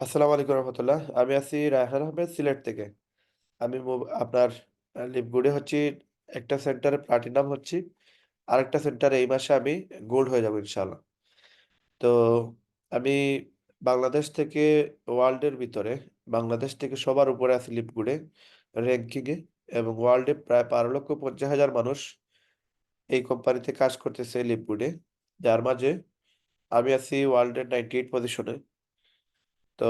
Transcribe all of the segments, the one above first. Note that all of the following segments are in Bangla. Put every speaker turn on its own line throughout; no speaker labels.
আসসালামু আলাইকুম রহমতুল্লাহ। আমি আছি রায়হান আহমেদ সিলেট থেকে। আমি আপনার লিপগুড়ে হচ্ছি একটা সেন্টারে প্লাটিনাম হচ্ছি। আরেকটা সেন্টারে এই মাসে আমি গোল্ড হয়ে যাব ইনশাআল্লাহ। তো আমি বাংলাদেশ থেকে ওয়ার্ল্ডের ভিতরে বাংলাদেশ থেকে সবার উপরে আছি লিপগুড়ে র‍্যাংকিং-এ এবং ওয়ার্ল্ডে প্রায় ১২,৫০,০০০ মানুষ এই কোম্পানিতে কাজ করতেছে লিপগুডে। যার মাঝে আমি আছি ওয়ার্ল্ডের 98 পজিশনে। তো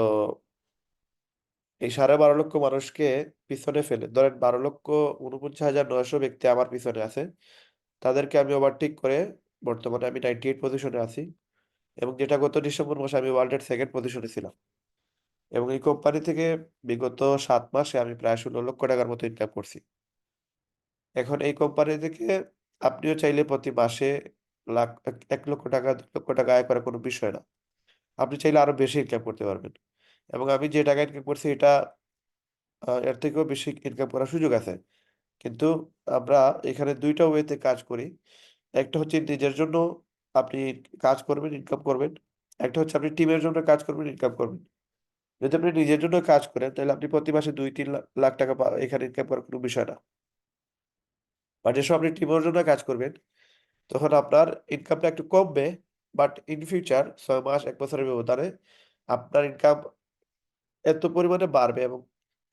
এই ১২.৫ লক্ষ মানুষকে পিছনে ফেলে ধরেন ১২,৪৯,৯০০ ব্যক্তি আমার পিছনে আছে। তাদেরকে আমি ওভারটেক করে বর্তমানে আমি 98 পজিশনে আছি। এবং যেটা গত ডিসেম্বর মাসে আমি ওয়ার্ল্ডের সেকেন্ড পজিশনে ছিলাম। এবং এই কোম্পানি থেকে বিগত সাত মাসে আমি প্রায় ষোলো লক্ষ টাকার মতো ইনকাম করছি। এখন এই কোম্পানি থেকে আপনিও চাইলে প্রতি মাসে লাখ এক লক্ষ টাকা দু লক্ষ টাকা আয় করা কোনো বিষয় না। আপনি চাইলে আরও বেশি ইনকাম করতে পারবেন। এবং আমি যে টাকা ইনকাম করছি এটা এর থেকেও বেশি ইনকাম করার সুযোগ আছে। কিন্তু আমরা এখানে দুইটা ওয়েতে কাজ করি। একটা হচ্ছে নিজের জন্য আপনি কাজ করবেন, ইনকাম করবেন। একটা হচ্ছে আপনি টিমের জন্য কাজ করবেন, ইনকাম করবেন। যদি আপনি নিজের জন্য কাজ করেন তাহলে আপনি প্রতি মাসে দুই তিন লাখ টাকা এখানে ইনকাম করার কোনো বিষয় না। আর যেসব আপনি টিমের জন্য কাজ করবেন, তখন আপনার ইনকামটা একটু কমবে। বাট ইন ফিউচার ছয় মাস এক বছরের ব্যবধানে আপনার ইনকাম এত পরিমাণে বাড়বে এবং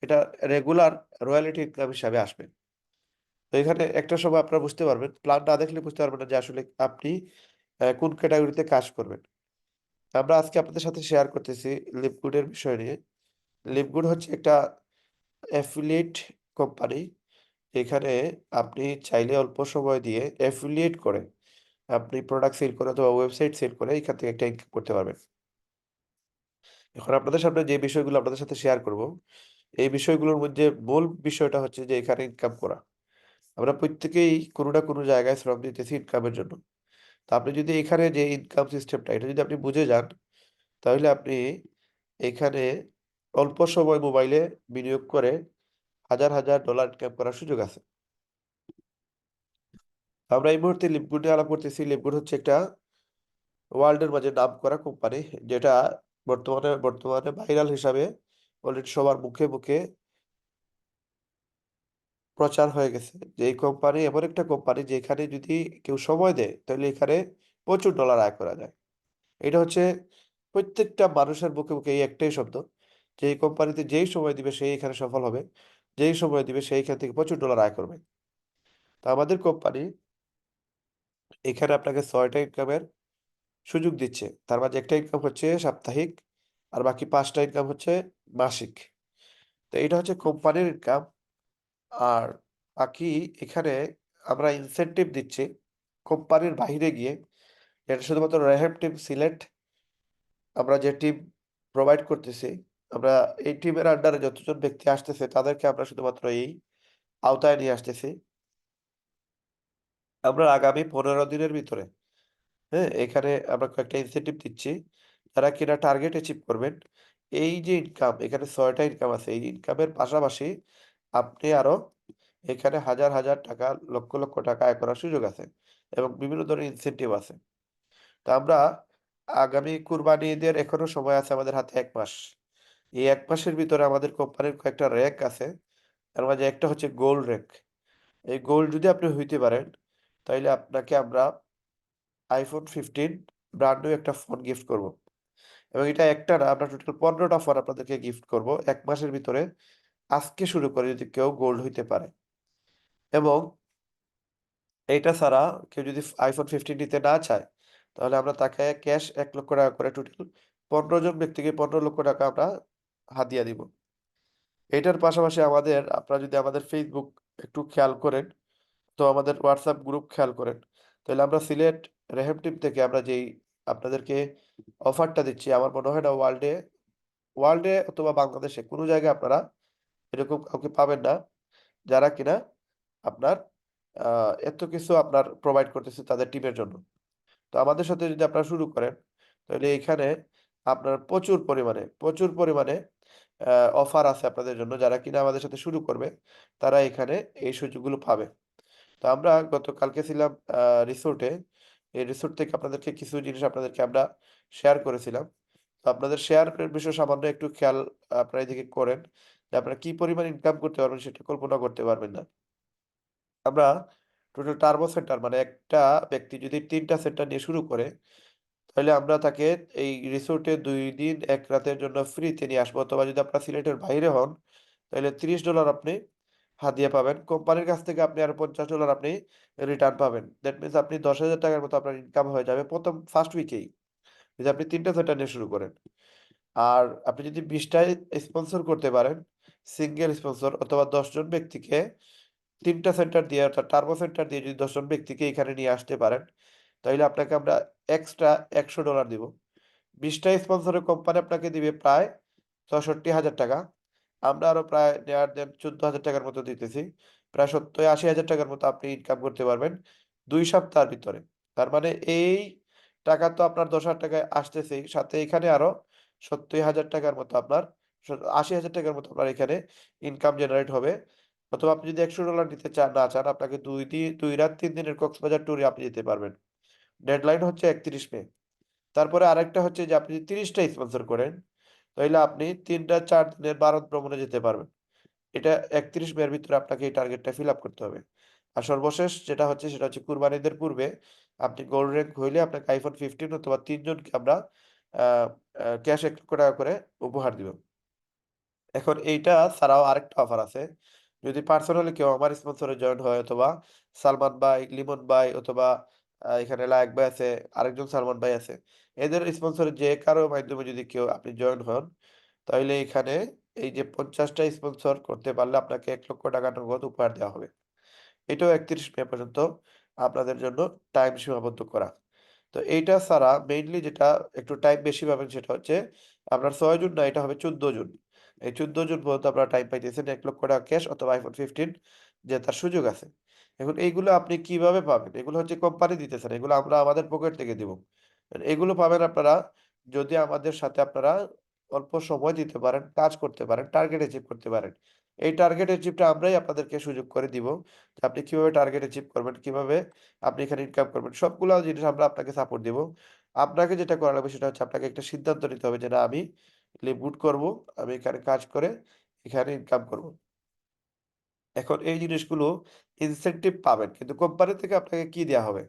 এটা রেগুলার রয়্যালিটি ইনকাম হিসাবে আসবে। তো এখানে একটা সময় আপনারা বুঝতে পারবেন, প্ল্যান না দেখলে বুঝতে পারবেন না যে আসলে আপনি কোন ক্যাটাগরিতে কাজ করবেন। আমরা আজকে আপনাদের সাথে শেয়ার করতেছি লিপগুডের বিষয় নিয়ে। লিপগুড হচ্ছে একটা অ্যাফিলিয়েট কোম্পানি। এখানে আপনি চাইলে অল্প সময় দিয়ে অ্যাফিলিয়েট করে আপনি প্রোডাক্ট সেল করে অথবা ওয়েবসাইট সেল করে এখান থেকে একটা ইনকাম করতে পারবেন। এখন আপনাদের সামনে যে বিষয়গুলো আপনাদের সাথে শেয়ার করব, এই বিষয়গুলোর মধ্যে মূল বিষয়টা হচ্ছে যে এখানে ইনকাম করা। আমরা প্রত্যেকেই কোনো না কোনো জায়গায় শ্রম দিতেছি ইনকামের জন্য। তো আপনি যদি এখানে যে ইনকাম সিস্টেমটা এটা যদি আপনি বুঝে যান, তাহলে আপনি এখানে অল্প সময় মোবাইলে বিনিয়োগ করে হাজার, হাজার ডলার ইনকাম করার সুযোগ আছে। আমরা এই মুহূর্তে লিপগুড নিয়ে আলাপ করতেছি। লিপগুড হচ্ছে একটা ওয়ার্ল্ডের মাঝে নাম করা কোম্পানি যেটা বর্তমানে বর্তমানে ভাইরাল হিসাবে অলরেডি সবার মুখে, মুখে প্রচার হয়ে গেছে যে এই কোম্পানি এমন একটা কোম্পানি যেখানে যদি কেউ সময় দেয় তাহলে এখানে প্রচুর ডলার আয় করা যায়। এটা হচ্ছে প্রত্যেকটা মানুষের মুখে, মুখে এই একটাই শব্দ যে এই কোম্পানিতে যেই সময় দিবে সেই এখানে সফল হবে। যেই সময় দিবে সেই এখান থেকে প্রচুর ডলার আয় করবে। তো আমাদের কোম্পানি এখানে আপনাকে ছয়টা ইনকামের সুযোগ দিচ্ছে। তার মাঝে একটা ইনকাম হচ্ছে সাপ্তাহিক আর বাকি পাঁচটা ইনকাম হচ্ছে মাসিক। তো এটা হচ্ছে কোম্পানির ইনকাম। আর বাকি এখানে আমরা ইনসেনটিভ দিচ্ছি কোম্পানির বাহিরে গিয়ে এটা শুধুমাত্র রেহাব টিম সিলেট আমরা যে টিম প্রোভাইড করতেছি, আমরা এই টিমের আন্ডারে যতজন ব্যক্তি আসতেছে তাদেরকে আমরা শুধুমাত্র এই আওতায় নিয়ে আসতেছি। আমরা আগামী ১৫ দিনের ভিতরে, হ্যাঁ? এখানে আমরা কয়েকটা ইনসেনটিভ দিচ্ছি। যারা কিনা টার্গেট অ্যাচিভ করবেন। এই যে ইনকাম এখানে ছয়টা ইনকাম আছে। এই ইনকামের পাশাপাশি আপনি আরও এখানে হাজার, হাজার টাকা, লক্ষ, লক্ষ টাকা আয় করার সুযোগ আছে এবং বিভিন্ন ধরনের ইনসেনটিভ আছে। তো আমরা আগামী কুরবানি ঈদের এখনও সময় আছে আমাদের হাতে এক মাস। এই এক মাসের ভিতরে আমাদের কোম্পানির কয়েকটা র‍্যাংক আছে। তার মাঝে একটা হচ্ছে গোল্ড র‍্যাংক। এই গোল্ড যদি আপনি হইতে পারেন, তাইলে আপনাকে আমরা iPhone 15 ব্র্যান্ড নিউ একটা ফোন গিফট করব। এবং এটা একটা না আমরা টোটাল পনেরোটা ফোন আপনাদেরকে গিফট করব এক মাসের ভিতরে। আজকে শুরু করে যদি কেউ গোল্ড হইতে পারে। এবং এইটা ছাড়া কেউ যদি আইফোন ফিফটিন নিতে না চায়, তাহলে আমরা তাকে ক্যাশ এক লক্ষ টাকা করে টোটাল ১৫ জন ব্যক্তিকে পনেরো লক্ষ টাকা আমরা হাদিয়া দিব। এটার পাশাপাশি আমাদের আপনারা যদি আমাদের Facebook একটু খেয়াল করেন, তো আমাদের হোয়াটসঅ্যাপ গ্রুপ খেয়াল করেন, তাহলে আমরা সিলেট রেহেম টিম থেকে আমরা যেই আপনাদেরকে অফারটা দিচ্ছি আমার মনে হয় না ওয়ার্ল্ডে ওয়ার্ল্ডে অথবা বাংলাদেশে কোনো জায়গায় আপনারা এরকম কাউকে পাবেন না। যারা কিনা আপনার এত কিছু আপনার প্রোভাইড করতেছে তাদের টিমের জন্য। তো আমাদের সাথে যদি আপনারা শুরু করেন, তাহলে এখানে আপনার প্রচুর পরিমাণে, প্রচুর পরিমাণে অফার আছে আপনাদের জন্য। যারা কিনা আমাদের সাথে শুরু করবে, তারা এখানে এই সুযোগগুলো পাবে। তো আমরা গতকালকে ছিলাম রিসোর্টে। এই রিসোর্ট থেকে আপনাদেরকে কিছু জিনিস আপনাদেরকে আমরা শেয়ার করেছিলাম। তো আপনাদের শেয়ার বিষয়ে সামান্য একটু খেয়াল আপনারা এদিকে করেন যে আপনারা কি পরিমাণ ইনকাম করতে পারবেন সেটা কল্পনা করতে পারবেন না আমরা টোটাল টার্বো সেন্টার মানে একটা ব্যক্তি যদি তিনটা সেন্টার নিয়ে শুরু করে, তাহলে আমরা তাকে এই রিসোর্টে দুই দিন, এক রাতের জন্য ফ্রিতে নিয়ে আসব অথবা যদি আপনার সিলেটের বাইরে হন, তাহলে তিরিশ ডলার আপনি হাদিয়া পাবেন। কোম্পানির কাছ থেকে আপনি আরও পঞ্চাশ ডলার আপনি রিটার্ন পাবেন। দ্যাট মিনস আপনি দশ হাজার টাকার মতো আপনার ইনকাম হয়ে যাবে প্রথম ফার্স্ট উইকেই যদি আপনি তিনটা সেন্টার নিয়ে শুরু করেন। আর আপনি যদি বিশটায় স্পন্সর করতে পারেন সিঙ্গেল স্পন্সর অথবা দশজন ব্যক্তিকে, তিনটা সেন্টার দিয়ে অর্থাৎ টার্বো সেন্টার দিয়ে যদি দশজন ব্যক্তিকে এখানে নিয়ে আসতে পারেন, তাহলে আপনাকে আমরা এক্সট্রা একশো ডলার দিব। বিশটা স্পন্সরের কোম্পানি আপনাকে দিবে প্রায় ছষট্টি হাজার টাকা। আমরা আরও প্রায় নেয়ার দেন চোদ্দ হাজার টাকার মতো দিতেছি। প্রায় সত্তর আশি হাজার টাকার মতো আপনি ইনকাম করতে পারবেন দুই সপ্তাহের ভিতরে। তার মানে এই টাকা তো আপনার দশ হাজার টাকায় আসতেছেই। সাথে এখানে আরও সত্তর হাজার টাকার মতো আপনার, আশি হাজার টাকার মতো আপনার এখানে ইনকাম জেনারেট হবে। অথবা আপনি যদি একশো ডলার নিতে চান, না চান, আপনাকে দুই দিন দুই রাত তিন দিনের কক্সবাজার ট্যুরে আপনি যেতে পারবেন। ডেডলাইন হচ্ছে একত্রিশ মে। তারপরে আরেকটা হচ্ছে যে আপনি যদি তিরিশটা স্পন্সর করেন। তাহলে আপনি তিনটা চার দিনের ভারত ভ্রমণে যেতে পারবেন। এটা একত্রিশ মের ভিতরে আপনাকে এই টার্গেটটা ফিল আপ করতে হবে। আর সর্বশেষ যেটা হচ্ছে সেটা হচ্ছে কুরবানিদের পূর্বে আপনি গোল্ড র্যাঙ্ক হইলে আপনাকে আইফোন ফিফটিন অথবা তিনজনকে আমরা ক্যাশ এক লক্ষ টাকা করে উপহার দিব। এখন এইটা ছাড়াও আরেকটা অফার আছে। যদি পার্সোনালি কেউ আমার স্পন্সরে জয়েন হয় অথবা সালমান ভাই, লিমন ভাই অথবা এখানে লায়ক ভাই আছে, আরেকজন সালমান ভাই আছে এদের স্পন্সর যে কারও মাধ্যমে যদি কেউ আপনি জয়েন হন তাহলে এখানে এই যে পঞ্চাশটা স্পন্সর করতে পারলে আপনাকে এক লক্ষ টাকা নগদ উপহার দেওয়া হবে। এটাও একত্রিশ মে পর্যন্ত আপনাদের জন্য টাইম সীমাবদ্ধ করা। তো এইটা ছাড়া মেইনলি যেটা একটু টাইম বেশি পাবেন সেটা হচ্ছে আপনার ছয় জুন না, এটা হবে চোদ্দ জুন। এই চোদ্দ জুন পর্যন্ত আপনারা টাইম পাইতেছেন এক লক্ষ টাকা ক্যাশ অথবা আইফোন ফিফটিন যে তার সুযোগ আছে। এখন এইগুলো আপনি কীভাবে পাবেন? এগুলো হচ্ছে কোম্পানি দিতেছেন, এগুলো আমরা আমাদের পকেট থেকে দিব। এগুলো পাবেন আপনারা যদি আমাদের সাথে আপনারা অল্প সময় দিতে পারেন, কাজ করতে পারেন টার্গেট অ্যাচিভ করতে পারেন। এই টার্গেট অ্যাচিভটা আমরাই আপনাদেরকে সুযোগ করে দিব যে আপনি কীভাবে টার্গেট অ্যাচিভ করবেন, কীভাবে আপনি এখানে ইনকাম করবেন, সবগুলো জিনিস আমরা আপনাকে সাপোর্ট দিব। আপনাকে যেটা করা লাগবে সেটা হচ্ছে আপনাকে একটা সিদ্ধান্ত নিতে হবে যে না, আমি লিভ গুড করব, আমি এখানে কাজ করে এখানে ইনকাম করব। এখন এই জিনিসগুলো ইনসেন্টিভ পাবেন, কিন্তু কোম্পানি থেকে আপনাকে কি দেওয়া হবে?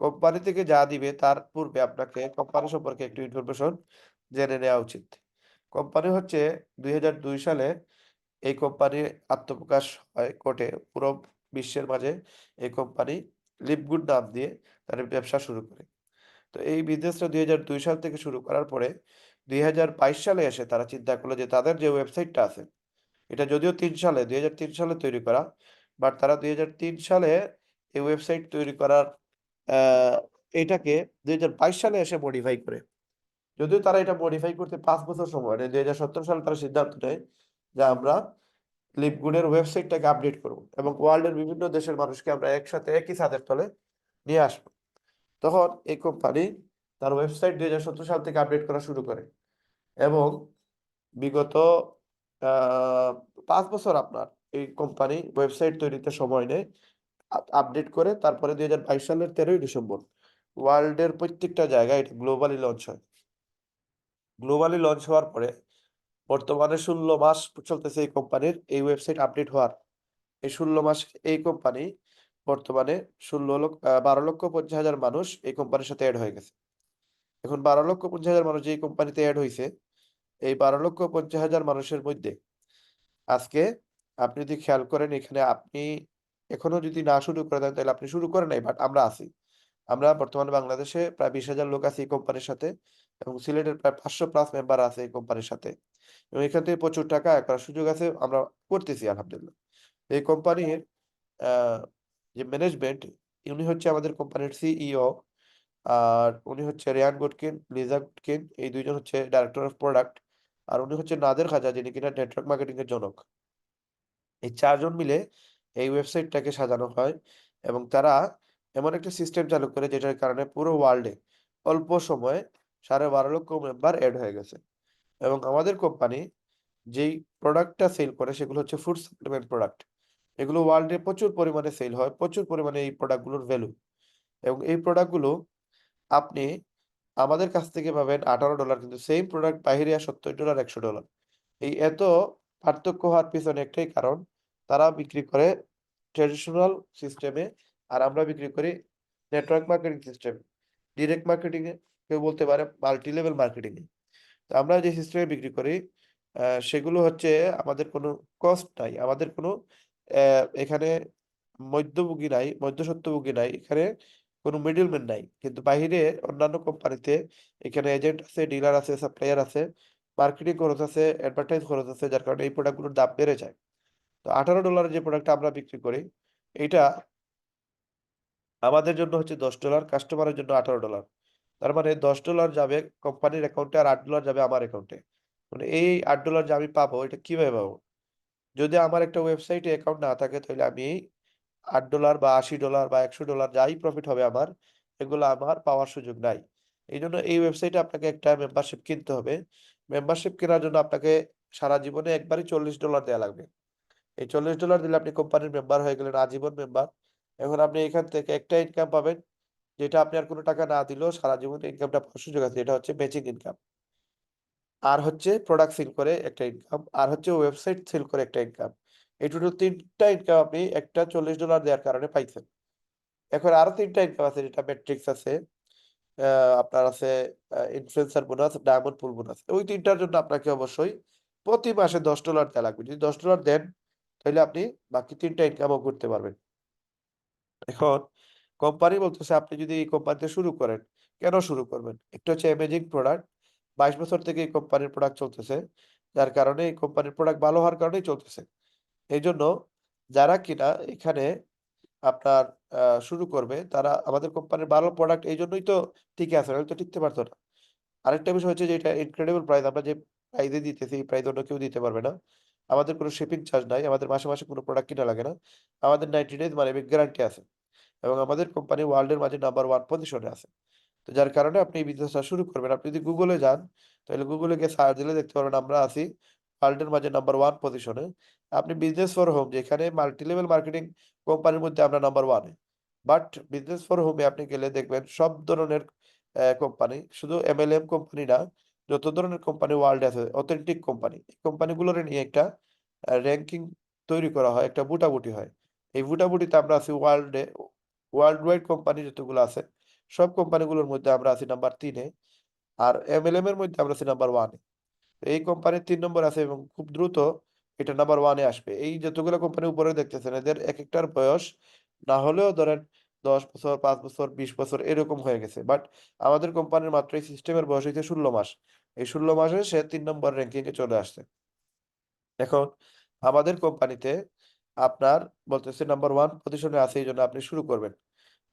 কোম্পানি থেকে যা দিবে তার পূর্বে আপনাকে কোম্পানি সম্পর্কে একটু ইনফরমেশন জেনে নেওয়া উচিত। কোম্পানি হচ্ছে দুই হাজার দুই সালে এই কোম্পানি আত্মপ্রকাশ হয় কোর্টে। পুরো বিশ্বের মাঝে এই কোম্পানি লিপগুড নাম দিয়ে তার ব্যবসা শুরু করে। তো এই বিজনেসটা দুই হাজার দুই সাল থেকে শুরু করার পরে দুই হাজার বাইশ সালে এসে তারা চিন্তা করল যে তাদের যে ওয়েবসাইটটা আছে, এটা যদিও তিন সালে, দুই হাজার তিন সালে তৈরি করা বাট তারা দুই হাজার তিন সালে এই ওয়েবসাইট তৈরি করার এটাকে দু হাজার বাইশ সালে এসে মডিফাই করে। যদিও তারা এটা মডিফাই করতে পাঁচ বছর সময় নেয়, দুই সালে তারা সিদ্ধান্ত নেয় যে আমরা লিপগুডের ওয়েবসাইটটাকে আপডেট করব এবং ওয়ার্ল্ডের বিভিন্ন দেশের মানুষকে আমরা একসাথে একই ছাদের তলে নিয়ে আসব। তখন এই কোম্পানি তার ওয়েবসাইট দুই হাজার সতেরো সাল থেকে আপডেট করা শুরু করে এবং বিগত পাঁচ বছর আপনার এই কোম্পানি ওয়েবসাইট তৈরিতে সময় নেয়। আপডেট করে তারপরে দুই হাজার বাইশ সালের তেরোই ডিসেম্বর ওয়ার্ল্ডের প্রত্যেকটা জায়গায় এটা গ্লোবালি লঞ্চ হয়। গ্লোবালি লঞ্চ হওয়ার পরে বর্তমানে ষোলো মাস চলতেছে এই কোম্পানির এই ওয়েবসাইট আপডেট হওয়ার। এই ষোলো মাস এই কোম্পানি বর্তমানে ষোলো লক্ষ বারো লক্ষ পঞ্চাশ হাজার মানুষ এই কোম্পানির সাথে অ্যাড হয়ে গেছে। এখন বারো লক্ষ পঞ্চাশ হাজার মানুষ এই কোম্পানিতে অ্যাড হয়েছে এই বারো লক্ষ পঞ্চাশ হাজার মানুষের মধ্যে আজকে আপনি যদি খেয়াল করেন এখানে আপনি এখনও যদি না শুরু করে দেন, তাহলে আপনি শুরু করে নাই বাট আমরা আছি। আমরা বর্তমানে বাংলাদেশে প্রায় বিশ হাজার লোক আছে এই কোম্পানির সাথে, এবং সিলেটের প্রায় পাঁচশো প্লাস মেম্বার আছে এই কোম্পানির সাথে। এবং এখান থেকে প্রচুর টাকা করার সুযোগ আছে, আমরা করতেছি, আলহামদুলিল্লাহ। এই কোম্পানির যে ম্যানেজমেন্ট উনি হচ্ছে আমাদের কোম্পানির সিইও আর উনি হচ্ছে রেয়ান গুডকিন লিজা গুডকিন এই দুইজন হচ্ছে ডাইরেক্টর অফ প্রোডাক্ট আর উনি হচ্ছে নাদের খাজা, যিনি কিনা নেটওয়ার্ক মার্কেটিং এর জনক। এই চারজন মিলে এই ওয়েবসাইটটাকে সাজানো হয় এবং তারা এমন একটা সিস্টেম চালু করে যেটার কারণে পুরো ওয়ার্ল্ডে অল্প সময়ে সাড়ে বারো লক্ষ মেম্বার অ্যাড হয়ে গেছে। এবং আমাদের কোম্পানি যেই প্রোডাক্টটা সেল করে সেগুলো হচ্ছে ফুড সাপ্লিমেন্ট প্রোডাক্ট এগুলো ওয়ার্ল্ডে প্রচুর পরিমাণে সেল হয়, প্রচুর পরিমাণে এই প্রোডাক্টগুলোর ভ্যালু এবং এই প্রোডাক্টগুলো আপনি আমাদের কাছ থেকে পাবেন আঠারো ডলার কিন্তু সেম প্রোডাক্ট বাহিরে সত্তর ডলার একশো ডলার এই এত পার্থক্য হওয়ার পিছনে একটাই কারণ তারা বিক্রি করে ট্রেডিশনাল সিস্টেমে আর আমরা বিক্রি করি network marketing system direct marketing এ, কেউ বলতে পারে মাল্টি লেভেল মার্কেটিং এ। তো আমরা যে সিস্টেমে বিক্রি করি সেগুলো হচ্ছে আমাদের কোনো কস্ট নাই, আমাদের কোনো এখানে মধ্যভোগী নাই, মধ্যস্বত্বভোগী নাই, এখানে কোনো মিডলম্যান নাই। কিন্তু বাহিরে অন্যান্য কোম্পানিতে এখানে এজেন্ট আছে ডিলার আছে সাপ্লায়ার আছে মার্কেটিং খরচ আছে অ্যাডভার্টাইজ খরচ আছে, যার কারণে এই প্রোডাক্টগুলোর দাম বেড়ে যায়। তো আঠারো ডলারের যে প্রোডাক্টটা আমরা বিক্রি করি এটা আমাদের জন্য হচ্ছে দশ ডলার কাস্টমারের জন্য আঠারো ডলার তার মানে দশ ডলার যাবে কোম্পানির অ্যাকাউন্টে আর আট ডলার যাবে আমার অ্যাকাউন্টে মানে এই আট ডলার যে আমি পাবো, এটা কীভাবে পাবো? যদি আমার একটা ওয়েবসাইটে অ্যাকাউন্ট না থাকে, তাহলে আমি আট ডলার বা আশি ডলার বা একশো ডলার যাই প্রফিট হবে আমার, এগুলো আমার পাওয়ার সুযোগ নাই। এই জন্য এই ওয়েবসাইটে আপনাকে একটা মেম্বারশিপ কিনতে হবে। মেম্বারশিপ কেনার জন্য আপনাকে সারা জীবনে একবারই চল্লিশ ডলার দেওয়া লাগবে। এই চল্লিশ ডলার দিলে আপনি কোম্পানির মেম্বার হয়ে গেলেন, আজীবন মেম্বার এখন আপনি এখান থেকে একটা ইনকাম পাবেন, যেটা আপনি আর কোনো টাকা না দিলেও সারা জীবন ইনকামটা পাওয়ার সুযোগ আছে। এটা হচ্ছে ম্যাচিং ইনকাম আর হচ্ছে প্রোডাক্ট সেল করে একটা ইনকাম আর হচ্ছে ওয়েবসাইট সেল করে একটা ইনকাম এই টোটাল তিনটা ইনকাম আপনি একটা চল্লিশ ডলার দেওয়ার কারণে পাইছেন। এখন আরও তিনটা ইনকাম আছে, যেটা ম্যাট্রিক্স আছে আপনার আছে influencer bonus diamond pool bonus ওই তিনটার জন্য আপনাকে অবশ্যই প্রতি মাসে দশ ডলার দেওয়া লাগবে। যদি দশ ডলার দেন তাহলে আপনি বাকি তিনটা ইনকামও করতে পারবেন। এখন কোম্পানি বলতেছে, আপনি যদি এই কোম্পানিতে শুরু করেন, কেন শুরু করবেন? একটা হচ্ছে অ্যামেজিং প্রোডাক্ট বাইশ বছর থেকে এই কোম্পানির প্রোডাক্ট চলতেছে, যার কারণে এই কোম্পানির প্রোডাক্ট ভালো হওয়ার কারণেই চলতেছে। এই জন্য যারা কিনা এখানে আপনার শুরু করবে, তারা আমাদের কোম্পানির ভালো প্রোডাক্ট এই জন্যই তো টিকে আছে তো টিকতে পারতো না। আরেকটা বিষয় হচ্ছে যে এটা ইনক্রেডিবল প্রাইস আমরা যে প্রাইজে দিতেছি, এই প্রাইজ অন্য কেউ দিতে পারবে না। আমাদের কোনো শিপিং চার্জ নাই, আমাদের মাসে মাসে কোনো প্রোডাক্ট কিনা লাগে না। আমাদের নাইনটি ডেজ মানে গ্যারান্টি আছে। এবং আমাদের কোম্পানি ওয়ার্ল্ডের মাঝে নাম্বার ওয়ান পজিশনে আছে। তো যার কারণে আপনি এই বিজনেসটা শুরু করবেন। আপনি যদি গুগলে যান, তাহলে গুগলে গিয়ে সার্চ দিলে দেখতে পারবেন আমরা আছি ওয়ার্ল্ডের মাঝে নাম্বার ওয়ান পজিশনে আপনি বিজনেস ফর হোম যেখানে মাল্টি লেভেল মার্কেটিং কোম্পানির মধ্যে আমরা নাম্বার ওয়ানে বাট বিজনেস ফর হোমে আপনি গেলে দেখবেন সব ধরনের কোম্পানি শুধু এম এল এম কোম্পানি না যত ধরনের কোম্পানি ওয়ার্ল্ডে আছে অথেন্টিক কোম্পানি এই কোম্পানিগুলোর নিয়ে একটা র্যাঙ্কিং তৈরি করা হয়, একটা বুটাবুটি হয়। এই বুটাবুটিতে আমরা আছি ওয়ার্ল্ডে ওয়ার্ল্ড ওয়াইড কোম্পানি যতগুলো আছে, সব কোম্পানিগুলোর মধ্যে আমরা আছি নাম্বার তিনে আর এমএলএম এর মধ্যে আমরা আছি নাম্বার ওয়ানে এই কোম্পানির তিন নম্বর আছে এবং খুব দ্রুত এটা নাম্বার ওয়ানে আসবে। এই যতগুলো কোম্পানি উপরে দেখতেছেন, এদের এক একটার বয়স না হলেও ধরেন দশ বছর, পাঁচ বছর, বিশ বছর এরকম হয়ে গেছে। বাট আমাদের কোম্পানির মাত্র এই সিস্টেমের বয়স হয়েছে ষোলো মাস। এই ষোলো মাসে সে তিন নম্বর র্যাঙ্কিং এ চলে আসছে। এখন আমাদের কোম্পানিতে আপনার বলতেছে নাম্বার ওয়ান পজিশনে আছে, এই জন্য আপনি শুরু করবেন।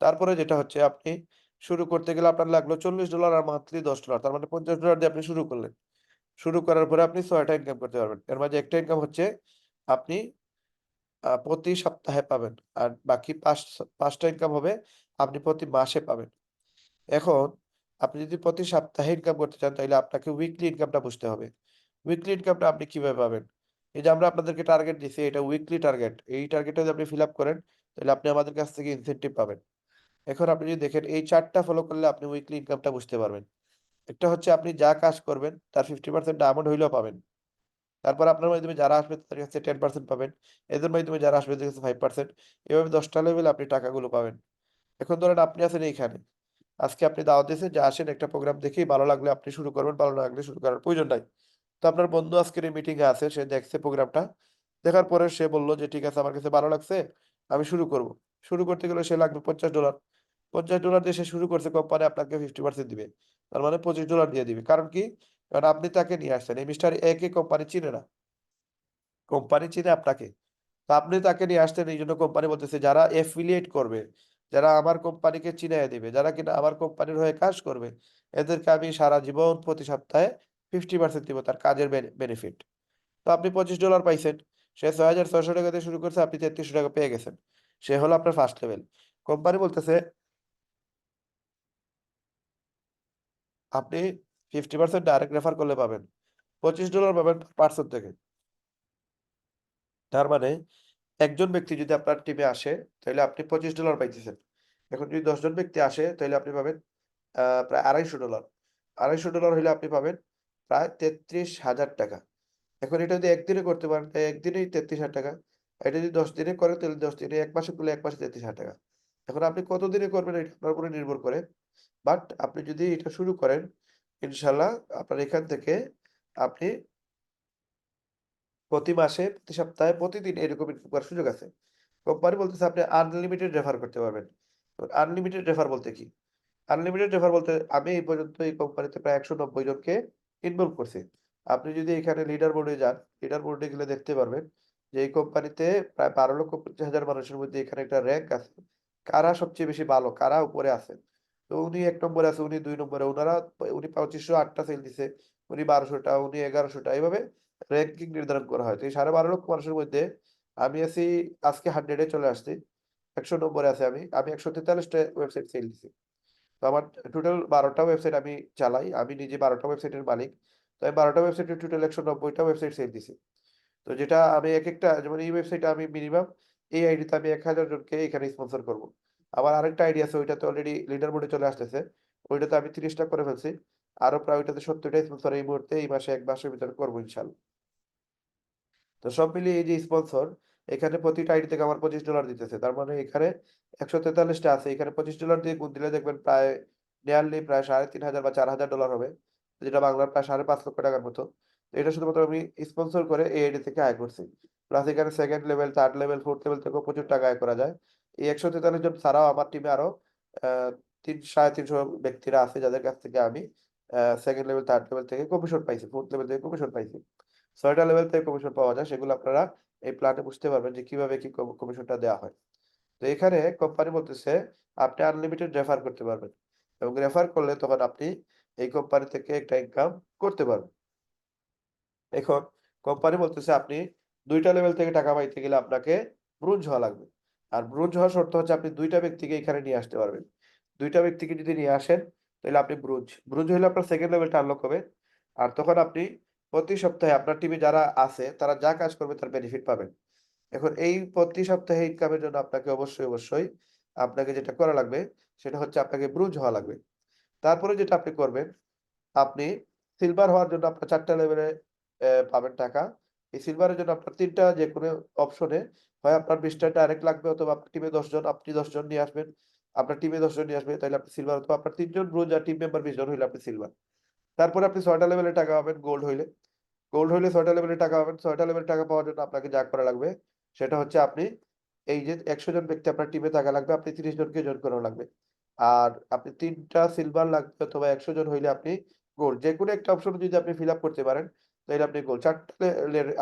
তারপরে যেটা হচ্ছে, আপনি শুরু করতে গেলে আপনার লাগল চল্লিশ ডলার আর মান্থলি দশ ডলার তার মানে পঞ্চাশ ডলার দিয়ে আপনি শুরু করলেন। শুরু করার পরে আপনি ছয়টা ইনকাম করতে পারবেন। এর মাঝে একটা ইনকাম হচ্ছে, আপনি প্রতি সপ্তাহে পাবেন। আর বাকি পাঁচ পাঁচটা ইনকাম হবে, আপনি প্রতি মাসে পাবেন। এখন আপনি যদি প্রতি সপ্তাহে ইনকাম করতে চান তাহলে আপনাকে উইকলি ইনকামটা বুঝতে হবে। উইকলি ইনকামটা আপনি কীভাবে পাবেন? এই যে আমরা আপনাদেরকে টার্গেট দিছি, এটা উইকলি টার্গেট এই টার্গেটটা যদি আপনি ফিল আপ করেন তাহলে আপনি আমাদের কাছ থেকে ইনসেনটিভ পাবেন। এখন আপনি যদি দেখেন, এই চারটা ফলো করলে আপনি উইকলি ইনকামটা বুঝতে পারবেন। একটা হচ্ছে আপনি যা কাজ করবেন, তার ফিফটি পার্সেন্ট অ্যামাউন্ট হইলেও পাবেন। তারপর আপনার মাধ্যমে যারা আসবে তাদের কাছে টেন পার্সেন্ট পাবেন। এদের মাধ্যমে যারা আসবে তাদের কাছে ফাইভ পার্সেন্ট এভাবে দশটা লেভেলে আপনি টাকাগুলো পাবেন। এখন ধরেন আপনি আছেন এইখানে। আজকে আপনি দাওয়াত দিয়েছেন, যে আসেন একটা প্রোগ্রাম দেখেই ভালো লাগলে আপনি শুরু করবেন, ভালো না লাগলে শুরু করার প্রয়োজন নাই। তো আপনার বন্ধু আজকের এই মিটিং এ আছে, সে দেখছে প্রোগ্রামটা দেখার পরে সে বলল যে, ঠিক আছে, আমার কাছে ভালো লাগছে, আমি শুরু করব। শুরু করতে গেলে সে লাগবে পঞ্চাশ ডলার পঞ্চাশ ডলার দিয়ে সে শুরু করছে, কোম্পানি আপনাকে ফিফটি পার্সেন্ট দিবে। তার মানে পঁচিশ ডলার দিয়ে দিবে। কারণ কি? কারণ আপনি তাকে নিয়ে আসছেন। এই মিস্টার এ কে কোম্পানি চিনে না। কোম্পানি চিনে আপনাকে। তো আপনি তাকে নিয়ে আসছেন, এই জন্য কোম্পানি বলতেছে, যারা এফিলিয়েট করবে, যারা আমার কোম্পানিকে চিনাইয়ে দিবে, যারা কিনা আমার কোম্পানির হয়ে কাজ করবে, এদেরকে আমি সারা জীবন প্রতি সপ্তাহে ফিফটি পার্সেন্ট দিব তার কাজের বেনিফিট তো আপনি পঁচিশ ডলার পাইছেন। সে ছয় হাজার ছয়শো টাকা দিয়ে শুরু করছে, আপনি তেত্রিশশো টাকা পেয়ে গেছেন। সে হলো আপনার ফার্স্ট লেভেল কোম্পানি বলতেছে, আপনি ফিফটি পার্সেন্ট ডাইরেক্ট রেফার করলে পাবেন। পঁচিশ ডলার পাবেন পার্সন থেকে। তার মানে একজন ব্যক্তি যদি আপনার টিমে আসে তাহলে আপনি পঁচিশ ডলার পাইতেছেন। এখন যদি দশজন ব্যক্তি আসে তাহলে আপনি পাবেন প্রায় $250 $250 হইলে আপনি পাবেন প্রায় ৳৩৩,০০০ এখন এটা যদি একদিনে করতে পারেন, তাই একদিনেই ৳৩৩,০০০ এটা যদি ১০ দিনে করেন তাহলে ১০ দিনে, ১ মাসে করলে ১ মাসে ৳৩৩,০০০ এখন আপনি কত দিনে করবেন এটা আপনার উপরে নির্ভর করে। বাট আপনি যদি এটা শুরু করেন, ইনশাআল্লাহ আপনার এখান থেকে আপনি প্রতি মাসে, প্রতি সপ্তাহে, প্রতিদিন এরকম করার সুযোগ আছে। কোম্পানি বলতেছে আপনি আনলিমিটেড রেফার করতে পারবেন। আনলিমিটেড রেফার বলতে কি? আনলিমিটেড রেফার বলতে আমি এই পর্যন্ত এই কোম্পানিতে প্রায় ১৯০ জনকে ইনভলভ করছি। আপনি যদি এখানে লিডার বোর্ডে যান, লিডার বোর্ডে গেলে দেখতে পারবেন যে এই কোম্পানিতে প্রায় ১২,৫০,০০০ মানুষের মধ্যে এখানে একটা র্যাঙ্ক আছে। কারা সবচেয়ে বেশি ভালো, কারা উপরে আছে। তো উনি এক নম্বরে আছে, উনি দুই নম্বরে, উনারা উনি পঁচিশশো আটটা সেল দিছে, উনি বারোশোটা উনি ১১০০ টা এভাবে র‍্যাংকিং নির্ধারণ করা হয়। তো এই ১২.৫ লক্ষ মানুষের মধ্যে আমি আছি আজকে হান্ড্রেডে চলে আসছি। ১০০ নম্বরে আছে আমি। আমি একশো তেতাল্লিশটা ওয়েবসাইট সেল দিছি। তো আমার টোটাল বারোটা ওয়েবসাইট আমি চালাই। আমি নিজে বারোটা ওয়েবসাইটের মালিক। তো আমি ১২ টা ওয়েবসাইটের টোটাল একশো নব্বইটা ওয়েবসাইট সেল দিছি। তো যেটা আমি এক একটা যেমন এই ওয়েবসাইটে আমি মিনিমাম এই আইডিতে আমি ১০০০ জনকে এখানে স্পন্সর করব। আমার আরেকটা আইডি আছে ওইটাতে অলরেডি লিডার বোর্ডে চলে আসতেছে। ওইটাতে আমি ৩০ টা করে ফেলছি। আরও প্রায় ওইটাতে ৭০ টা স্পন্সর এই মুহূর্তে এই মাসে ১ মাসের ভিতরে করব ইনশাআল্লাহ। তো সব মিলিয়ে এই যে স্পন্সর এখানে প্রতিটা আইডি থেকে আমার $25 দিতেছে। তার মানে এখানে ১৪৩ টা আছে। এখানে $25 দিয়ে গুণ দিলে দেখবেন প্রায় নিয়ারলি প্রায় $৩,৫০০ বা $৪,০০০ হবে। যেটা বাংলার প্রায় ৳৫.৫ লক্ষ টাকার মতো। এটা শুধুমাত্র আমি স্পন্সর করে এই আইডি থেকে আয় করছি। প্লাস এখানে second level, third level, 4th level থেকেও প্রচুর টাকা আয় করা যায়। এই ১৪৩ জন ছাড়াও আমার টিমে আরও আ ৩ ৩৫০ ব্যক্তিরা আছে যাদের কাছ থেকে আমি 2nd লেভেল, 3rd লেভেল থেকে কমিশন পাইছি। 4th লেভেল থেকে কমিশন পাইছি। ৬ টা লেভেল থেকে কমিশন পাওয়া যায়। সেগুলো আপনারা এই প্ল্যানে বুঝতে পারবেন যে কীভাবে কি কমিশনটা দেওয়া হয়। তো এখানে কোম্পানি বলতেছে আপনি আনলিমিটেড রেফার করতে পারবেন। এবং রেফার করলে তখন আপনি এই কোম্পানি থেকে একটা ইনকাম করতে পারবেন। এখন কোম্পানি বলতেছে আপনি দুইটা লেভেল থেকে টাকা পাইতে গেলে আপনাকে ব্রুঞ্জ হওয়া লাগবে। আর ব্রোঞ্জ হওয়ার শর্ত হচ্ছে আপনি দুইটা ব্যক্তিকে এখানে নিয়ে আসতে পারবেন। দুইটা ব্যক্তিকে যদি নিয়ে আসেন তাহলে আপনি ব্রোঞ্জ। ব্রোঞ্জ হইলে আপনার সেকেন্ড লেভেলটা আনলক হবে। আর তখন আপনি প্রতি সপ্তাহে আপনার টিমে যারা আছে তারা যা কাজ করবে তার বেনিফিট পাবেন। এখন এই প্রতি সপ্তাহে ইনকামের জন্য আপনাকে অবশ্যই, অবশ্যই আপনাকে যেটা করা লাগবে সেটা হচ্ছে আপনাকে ব্রোঞ্জ হওয়া লাগবে। তারপরে যেটা আপনি করবেন, আপনি সিলভার হওয়ার জন্য আপনার ৪ টা লেভেলে পাবেন টাকা। এই সিলভারের জন্য আপনার ৩ টা যেকোনো অপশনে হয় আপনার ২০ টা ডাইরেক্ট লাগবে অথবা আপনার টিমে দশজন আপনি ১০ জন নিয়ে আসবেন। আপনার টিমে ১০ জন নিয়ে আসবে তাহলে আপনি সিলভার অথবা আপনার ৩ জন ব্রোঞ্জ আর টিম মেম্বার ২০ জন হইলে আপনি সিলভার। তারপরে আপনি ৬ টা লেভেলে টাকা পাবেন গোল্ড হইলে। গোল্ড হইলে ৬ টা লেভেলে টাকা পাবেন। ৬ টা লেভেলে টাকা পাওয়ার জন্য আপনাকে যা করা লাগবে সেটা হচ্ছে আপনি এই যে ১০০ জন ব্যক্তি আপনার টিমে থাকা লাগবে, আপনি ৩০ জনকে জয়েন করা লাগবে। আর আপনি তিনটা সিলভার লাগবে অথবা ১০০ জন হইলে আপনি গোল্ড। যেকোনো একটা অপশন যদি আপনি ফিল আপ করতে পারেন তাইলে আপনি গোল্ড। ৪ টা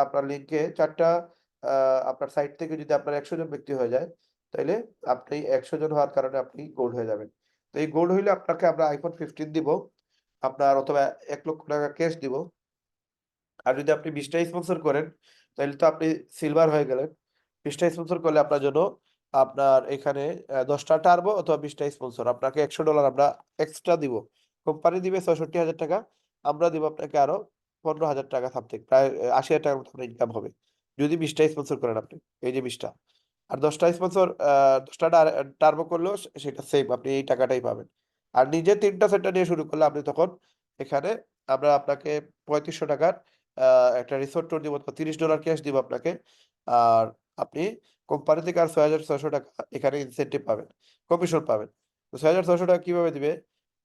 আপনার লিঙ্কে ৪ টা আ আপনার সাইট থেকে যদি আপনার ১০০ জন ব্যক্তি হয়ে যায়, তাইলে আপনি ১০০ জন হওয়ার কারণে আপনি গোল্ড হয়ে যাবেন। তো এই গোল্ড হইলে আপনাকে আমরা আইফোন ফিফটিন দিব। আপনার অথবা এক লক্ষ টাকা ক্যাশ দিব। আর যদি আপনি ২০ টা স্পন্সর করেন তাহলে তো আপনি সিলভার হয়ে গেলেন। ২০ টা স্পন্সর করলে আপনার জন্য আপনার এখানে অ্যা ১০ টা টার্বো অথবা ২০ টা স্পন্সর আপনাকে $১০০ আমরা এক্সট্রা দিব। কোম্পানি দিবে ৳৬৬,০০০ আমরা দিব আপনাকে আরও ৳১৫,০০০ সামথিং প্রায় আশি হাজার ৳৮০,০০০ মতো ইনকাম হবে। যদি ২০ টা স্পন্সর করেন আপনি। এই যে ২০ টা। আর দশটা স্পন্সর আ ১০ টা টার্বো করলেও সেটা সেম আপনি এই টাকাটাই পাবেন। আর নিজে ৩ টা সেন্টার নিয়ে শুরু করলে আপনি তখন এখানে আমরা আপনাকে পঁয়ত্রিশশো টাকার একটা রিসোর্ট ট্যুর দিব অথবা $৩০ ক্যাশ দিব আপনাকে। আর আপনি কোম্পানি থেকে আর ৳৬৬০০ এখানে ইনসেনটিভ পাবেন, কমিশন পাবেন। তো ৳৬৬০০ কীভাবে দিবে?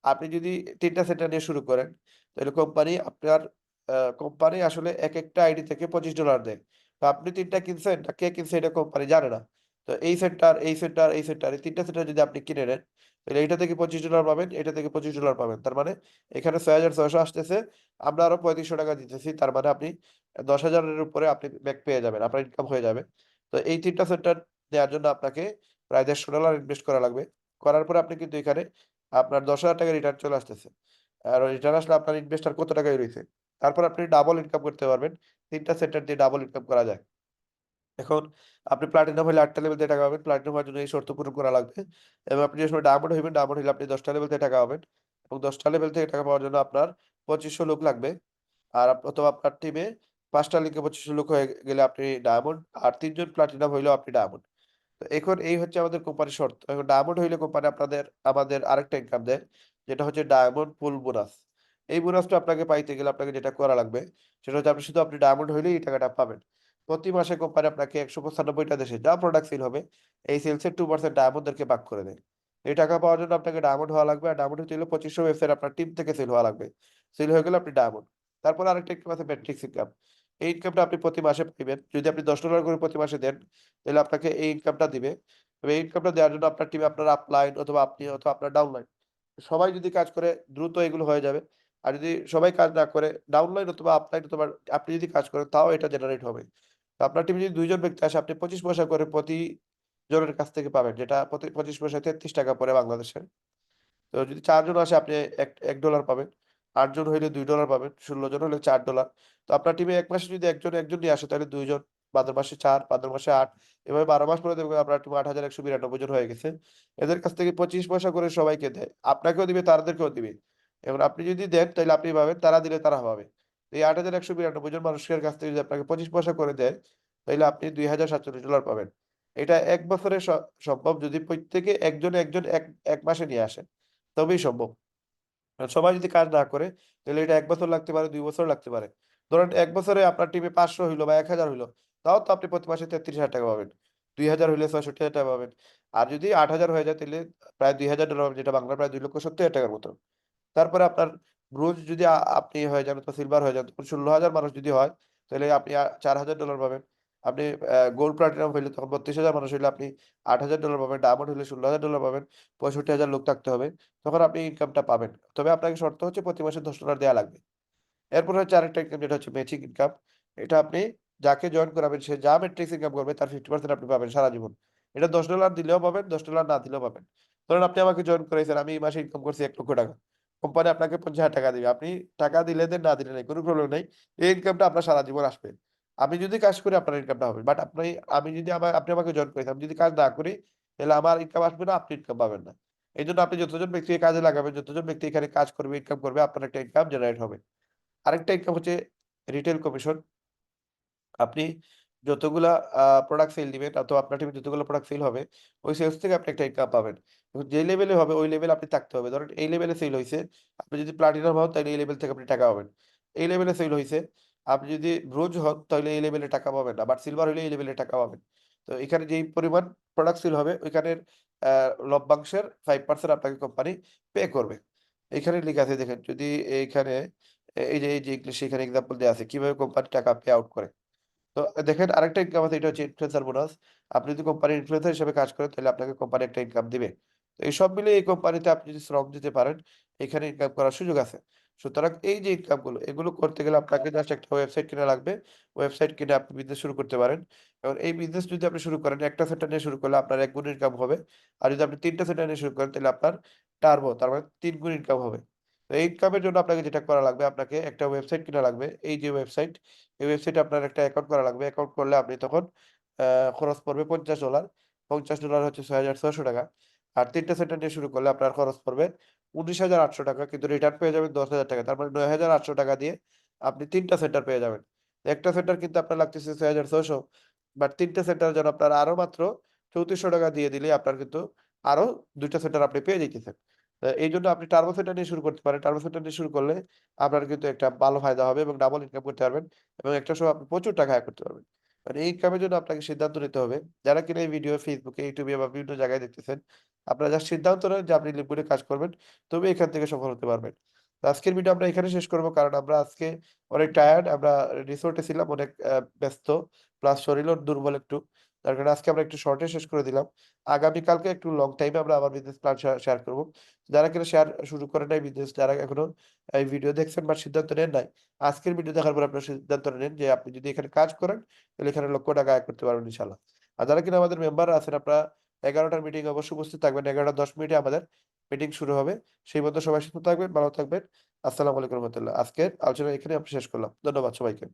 আপনি যদি ৩ টা সেন্টার নিয়ে শুরু করেন তাহলে কোম্পানি আপনার কোম্পানি আসলে এক একটা আইডি থেকে $25 দেয়। তো আপনি তিনটা কিনছেন, কে কিনছে এটা কোম্পানি জানে না। তো এই সেন্টার, এই সেন্টার, এই সেন্টার এই ৩ টা সেন্টার যদি আপনি কিনে নেন, তাহলে এইটা থেকে $25 পাবেন, এটা থেকে $25 পাবেন। তার মানে এখানে ৬৬০০ আসতেছে, আমরা আরও ৳৩৫০০ দিতেছি। তার মানে আপনি দশ হাজারের উপরে আপনি ব্যাক পেয়ে যাবেন। আপনার ইনকাম হয়ে যাবে। তো এই ৩ টা সেন্টার নেয়ার জন্য আপনাকে প্রায় $১৫০ ইনভেস্ট করা লাগবে। করার পরে আপনি কিন্তু এখানে আপনার ৳১০,০০০ রিটার্ন চলে আসতেছে। আর রিটার্ন আসলে আপনার ইনভেস্ট আর কত টাকায় রইছে। তারপর আপনি ডাবল ইনকাম করতে পারবেন। ৩ টা সেন্টার দিয়ে ডাবল ইনকাম করা যায়। এখন আপনি প্লাটিনাম হলে আটটা লেভেল থেকে টাকা পাবেন। প্লাটিনাম হওয়ার জন্য এই শর্ত পূরণ করা লাগবে। এবং আপনি যে সময় ডায়মন্ড হইবেন, ডায়মন্ড হইলে আপনি দশটা লেভেল থেকে টাকা পাবেন। এবং দশটা লেভেল থেকে টাকা পাওয়ার জন্য আপনার পঁচিশশো লোক লাগবে। আর অথবা আপনার টিমে ৫ টা লিঙ্কে ২৫০০ লোক হয়ে গেলে আপনি ডায়মন্ড আর ৩ জন প্লাটিনাম হইলেও আপনি ডায়মন্ড। তো এখন এই হচ্ছে আমাদের কোম্পানির শর্ত। এখন ডায়মন্ড হইলে কোম্পানি আপনাদের আমাদের আরেকটা ইনকাম দেয়। যেটা হচ্ছে ডায়মন্ড পুল বোনাস। এই বোনাসটা আপনাকে পাইতে গেলে আপনাকে যেটা করা লাগবে সেটা হচ্ছে আপনি শুধু আপনি ডায়মন্ড হইলেই এই টাকাটা পাবেন। প্রতি মাসে কোম্পানি আপনাকে একশো পঁচানব্বইটা দেশে যা প্রোডাক্ট সেল হবে এই সেলসের 2% ডায়মন্ডদেরকে ভাগ করে দেয়। এই টাকা পাওয়ার জন্য আপনাকে ডায়মন্ড হওয়া লাগবে। আর ডায়মন্ড হতে হলে ২৫০০ ওয়েবসাইট আপনার টিম থেকে সেল হওয়া লাগবে। সেল হয়ে গেলে আপনি ডায়মন্ড। তারপরে আরেকটা ইনকাম আছে ম্যাট্রিক্স ইনকাম। এই ইনকামটা আপনি প্রতি মাসে পাইবেন। যদি আপনি $১০ করে প্রতি মাসে দেন, তাহলে আপনাকে এই ইনকামটা দিবে। তবে এই ইনকামটা দেওয়ার জন্য আপনার টিমে আপনার আপলাইন অথবা আপনি অথবা আপনার ডাউনলাইন সবাই যদি কাজ করে দ্রুত এগুলো হয়ে যাবে। আর যদি সবাই কাজ না করে ডাউনলাইন অথবা আপলাইন অথবা আপনি যদি কাজ করেন তাও এটা জেনারেট হবে। আপনার টিমে যদি দুইজন ব্যক্তি আসে আপনি ২৫ পয়সা করে প্রতি জনের কাছ থেকে পাবেন। যেটা প্রতি ২৫ পয়সায় ৳৩৩ পড়ে বাংলাদেশের। তো যদি চারজন আসে আপনি এক $১ পাবেন। আটজন হইলে দুই ডলার পাবেন। ১৬ জন হলে চার ডলার তো আপনার টিমে এক মাসে যদি একজন, একজন নিয়ে আসে তাহলে ২ জন, ভাদ্র মাসে চার ভাদ্র মাসে ৮ এভাবে ১২ মাস পরে দেখবেন আপনার টিমে ৮১৯২ জন হয়ে গেছে। এদের কাছ থেকে ২৫ পয়সা করে সবাইকে দেয়। আপনাকেও দিবে তাদেরকেও দিবে। এবার আপনি যদি দেন তাহলে আপনি পাবেন, তারা দিলে তারা পাবে। এই ৮১৯২ জন মানুষের কাছ থেকে যদি আপনাকে ২৫ পয়সা করে দেয়, তাইলে আপনি $২০৪৭ পাবেন। এটা এক বছরে সম্ভব যদি প্রত্যেকে একজন, একজন এক, এক মাসে নিয়ে আসে। তবেই সম্ভব। সবাই যদি কাজ না করে তাহলে এটা এক বছর লাগতে পারে, দুই বছর লাগতে পারে। ধরেন এক বছরে আপনার টিমে ৫০০ হইল বা ১০০০ হইল, তাও তো আপনি প্রতি মাসে ৳৩৩,০০০ পাবেন। ২০০০ হইলে ৳৬৬,০০০ পাবেন। আর যদি ৮০০০ হয়ে যায় তাহলে প্রায় $২০০০ পাবেন যেটা বাংলা প্রায় ৳২,৭০,০০০ মতো। তারপরে আপনার ব্রোঞ্জ যদি আপনি হয়ে যান অথবা সিলভার হয়ে যান তখন ১৬,০০০ মানুষ যদি হয় তাহলে আপনি চার হাজার ডলার পাবেন। আপনি গোল্ড প্লাটিনাম হইলে তখন ৩২,০০০ মানুষ হইলে আপনি $৮,০০০ পাবেন। ডায়মন্ড হইলে $১৬,০০০ পাবেন। ৬৫,০০০ লোক থাকতে হবে। তখন আপনি ইনকামটা পাবেন। তবে আপনাকে শর্ত হচ্ছে প্রতি মাসে $১০ দেওয়া লাগবে। এরপর হচ্ছে আরেকটা ইনকাম যেটা হচ্ছে ম্যাচিং ইনকাম। এটা আপনি যাকে জয়েন করাবেন সে যা ম্যাট্রিক্স ইনকাম করবে তার 50% আপনি পাবেন সারা জীবন। এটা $১০ দিলেও পাবেন, $১০ না দিলেও পাবেন। ধরেন আপনি আমাকে জয়েন করাইছেন, আমি এই মাসে ইনকাম করছি ৳১,০০,০০০ কোম্পানি আপনাকে ৳৫০,০০০ দিবে। আপনি টাকা দিলে দেন, না দিলে নাই। কোনো প্রবলেম নাই। এই ইনকামটা আপনার সারা জীবন আসবে। আমি যদি কাজ করি আপনার ইনকামটা হবে। বাট আপনি আমি যদি আমার আপনি আমাকে জয়েন করেছেন, আমি যদি কাজ না করি তাহলে আমার ইনকাম আসবে না, আপনি ইনকাম পাবেন না। এই জন্য আপনি যতজন ব্যক্তিকে কাজে লাগাবেন, যতজন ব্যক্তি এখানে কাজ করবে, ইনকাম করবে, আপনার একটা ইনকাম জেনারেট হবে। আরেকটা ইনকাম হচ্ছে রিটেল কমিশন। আপনি যতগুলা প্রোডাক্ট সেল দিবেন অথবা আপনার টিমে যতগুলো প্রোডাক্ট সেল হবে, ওই সেলস থেকে আপনি একটা ইনকাম পাবেন। যে লেভেলে হবে ওই লেভেলে আপনি থাকতে হবে। ধরেন এই লেভেলে সেল হয়েছে আপনি যদি প্লাটিনাম হন তাহলে এই লেভেল থেকে আপনি টাকা পাবেন। এই লেভেলে সেল হয়েছে আপনি যদি ব্রোঞ্জ হন তাহলে এই লেভেলে টাকা পাবেন। বাট সিলভার হলে এই লেভেলে টাকা পাবেন। তো এখানে যেই পরিমাণ প্রোডাক্ট সেল হবে ওইখানের লভ্যাংশের ফাইভ পার্সেন্ট আপনাকে কোম্পানি পে করবে। এখানে লিখা আছে দেখেন যদি এইখানে এই যে এই যে ইংলিশে এখানে এক্সাম্পল দেওয়া আছে কীভাবে কোম্পানি টাকা পে আউট করে। তো দেখেন আরেকটা ইনকাম আছে এটা হচ্ছে ইনফ্লুয়েন্সার বোনাস। আপনি যদি কোম্পানির ইনফ্লুয়েন্সার হিসেবে কাজ করেন তাহলে আপনাকে কোম্পানি একটা ইনকাম দিবে। তো এই সব মিলিয়ে এই কোম্পানিতে আপনি যদি শ্রম দিতে পারেন, এখানে ইনকাম করার সুযোগ আছে। সুতরাং এই যে ইনকামগুলো এগুলো করতে গেলে আপনাকে জাস্ট একটা ওয়েবসাইট কিনা লাগবে। ওয়েবসাইট কিনে আপনি বিজনেস শুরু করতে পারেন। এবং এই বিজনেস যদি আপনি শুরু করেন একটা সেন্টার নিয়ে শুরু করলে আপনার এক গুণ ইনকাম হবে। আর যদি আপনি ৩ টা সেন্টার নিয়ে শুরু করেন তাহলে আপনার টার্বো তার মানে ৩ গুণ ইনকাম হবে। তো ইনকামের জন্য আপনাকে যেটা করা লাগবে আপনাকে একটা ওয়েবসাইট কিনা লাগবে। এই যে ওয়েবসাইট, এই ওয়েবসাইটে আপনার একটা অ্যাকাউন্ট করা লাগবে। অ্যাকাউন্ট করলে আপনি তখন খরচ পড়বে $৫০ $৫০ হচ্ছে ৳৬,৬০০ আর ৩ টা সেন্টার নিয়ে শুরু করলে আপনার খরচ পড়বে ৳১৯,৮০০ কিন্তু রিটার্ন পেয়ে যাবেন ৳১০,০০০ তার মানে ৳৯,৮০০ দিয়ে আপনি ৩ টা সেন্টার পেয়ে যাবেন। একটা সেন্টার কিন্তু আপনার লাগতেছে ৳৬,৬০০ বাট ৩ টা সেন্টারের জন্য আপনার আরও মাত্র ৳৩৪০০ দিয়ে দিলে আপনার কিন্তু আরও ২ টা সেন্টার আপনি পেয়ে যাইতেছেন। তো এইজন্য আপনি টার্বো সেন্টার নিয়ে শুরু করতে পারেন। টার্বো সেন্টার নিয়ে শুরু করলে আপনার কিন্তু একটা ভালো ফায়দা হবে এবং ডাবল ইনকাম করতে পারবেন এবং একটা সময় আপনি প্রচুর টাকা করতে পারবেন। মানে এই ইনকামের জন্য আপনাকে সিদ্ধান্ত নিতে হবে। যারা কিনা এই ভিডিও YouTube এ বা বিভিন্ন জায়গায় দেখতেছেন, আপনারা জাস্ট সিদ্ধান্ত নেন যে আপনি লিঙ্কগুলো কাজ করবেন। তবে এখান থেকে সফল হতে পারবেন। আজকের ভিডিও আমরা এখানে শেষ করব কারণ আমরা আজকে অনেক টায়ার্ড আমরা রিসোর্টে ছিলাম অনেক ব্যস্ত প্লাস শরীরও দুর্বল একটু। তার কারণে আজকে আমরা একটু শর্টে শেষ করে দিলাম। আগামীকালকে একটু লং টাইমে আমরা আবার বিজনেস প্ল্যান শেয়ার করব। যারা কিনা শেয়ার শুরু করে নাই বিজনেস যারা এখনও এই ভিডিও দেখছেন বা সিদ্ধান্ত নেন নাই, আজকের ভিডিও দেখার পর আপনারা সিদ্ধান্ত নেন যে আপনি যদি এখানে কাজ করেন তাহলে এখানে লক্ষ টাকা আয় করতে পারবেন ইনশাআল্লাহ। আর যারা কিনা আমাদের মেম্বার আছেন আপনারা এগারোটার মিটিং অবশ্যই উপস্থিত থাকবেন। ১১টা ১০ মিনিটে আমাদের মিটিং শুরু হবে। সেই মতো সবাই সুস্থ থাকবেন, ভালো থাকবেন। আসসালামু আলাইকুম রহমতুল্লাহ। আজকের আলোচনা এখানে আমি শেষ করলাম। ধন্যবাদ সবাইকে।